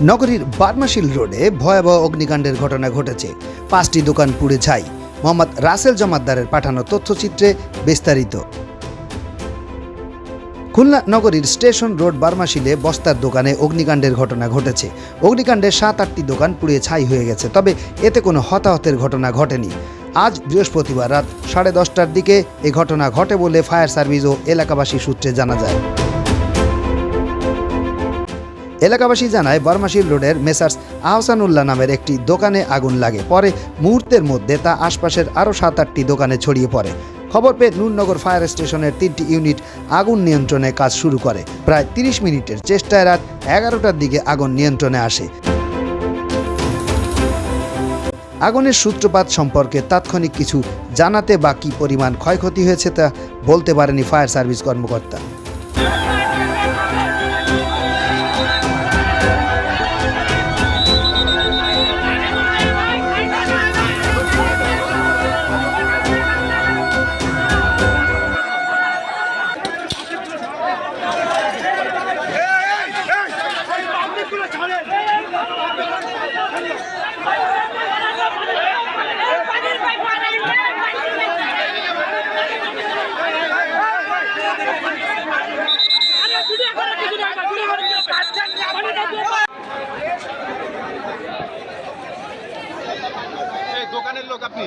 নগরীর বার্মাশিল রোডে ভয়াবহ অগ্নিকাণ্ডের ঘটনা ঘটেছে। পাঁচটি দোকান পুড়ে ছাই। মোহাম্মদ রাসেল জমাদ্দারের পাঠানো তথ্যচিত্রে বিস্তারিত। খুলনা নগরীর স্টেশন রোড বার্মাশিলে বস্তার দোকানে অগ্নিকাণ্ডের ঘটনা ঘটেছে। অগ্নিকাণ্ডে সাত আটটি দোকান পুড়িয়ে ছাই হয়ে গেছে, তবে এতে কোনো হতাহতের ঘটনা ঘটেনি। আজ বৃহস্পতিবার রাত সাড়ে দশটার দিকে এ ঘটনা ঘটে বলে ফায়ার সার্ভিস ও এলাকাবাসী সূত্রে জানা যায়। এলাকাবাসী জানায় বর্মাশিল রোডের মেসার্স আহসানুল্লাহ নামের একটি দোকানে আগুন লাগে। পরে মুহূর্তের মধ্যে তা আশপাশের আরও সাত আটটি দোকানে ছড়িয়ে পড়ে। খবর পেয়ে নূরনগর ফায়ার স্টেশনের তিনটি ইউনিট আগুন নিয়ন্ত্রণে কাজ শুরু করে। প্রায় তিরিশ মিনিটের চেষ্টায় রাত এগারোটার দিকে আগুন নিয়ন্ত্রণে আসে। আগুনের সূত্রপাত সম্পর্কে তাৎক্ষণিক কিছু জানাতে বা কী পরিমাণ ক্ষয়ক্ষতি হয়েছে তা বলতে পারেনি ফায়ার সার্ভিস কর্মকর্তা। দোকানের লোক আপনি?